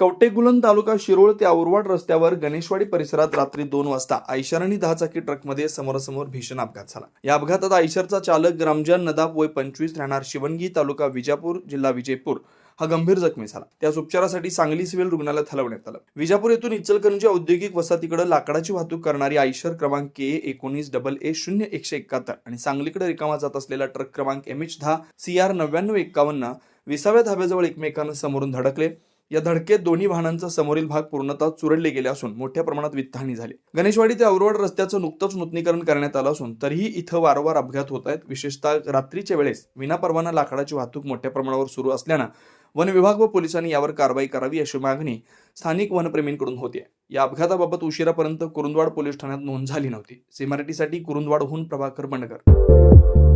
कवटेगुलन तालुका शिरोळ ते औरवाड रस्त्यावर गणेशवाडी परिसरात रात्री दोन वाजता आयशर आणि दहा चाकी ट्रकमध्ये समोरासमोर भीषण अपघात झाला. या अपघातात आयशरचा चालक रमजान नदाब वय पंचवीस राहणार शिवणगी तालुका विजापूर जिल्हा विजयपूर हा गंभीर जखमी झाला. त्यास उपचारासाठी सांगली सिव्हिल रुग्णालयात हलवण्यात आलं. विजापूर येथून इचलकरंजी औद्योगिक वसाहतीकडे लाकडाची वाहतूक करणारी आयशर क्रमांक के एकोणीस डबल ए शून्य एकशे एकाहत्तर आणि सांगलीकडे रिकामा जात असलेला ट्रक क्रमांक एम एच दहा सी आर नव्याण्णव एक्कावन्न विसाव्या धाब्याजवळ एकमेकांना समोरून धडकले. या धडकेत दोन्ही वाहनांचा समोरील भाग पूर्णतः चुरडले गेले असून मोठ्या प्रमाणात वित्तहानी झाली. गणेशवाडी ते औरवाड रस्त्याचं नुकतंच नूतनीकरण करण्यात आलं असून तरीही इथं वारंवार अपघात होत आहेत. विशेषतः रात्रीच्या वेळेस विनापरवाना लाकडाची वाहतूक मोठ्या प्रमाणावर सुरू असल्यानं वन विभाग व पोलिसांनी यावर कारवाई करावी अशी मागणी स्थानिक वनप्रेमींकडून होती या अपघाताबाबत उशिरापर्यंत कुरुंदवाड पोलीस ठाण्यात नोंद झाली नव्हती. सीमारेटीसाठी कुरुंदवाडहून प्रभाकर बंडकर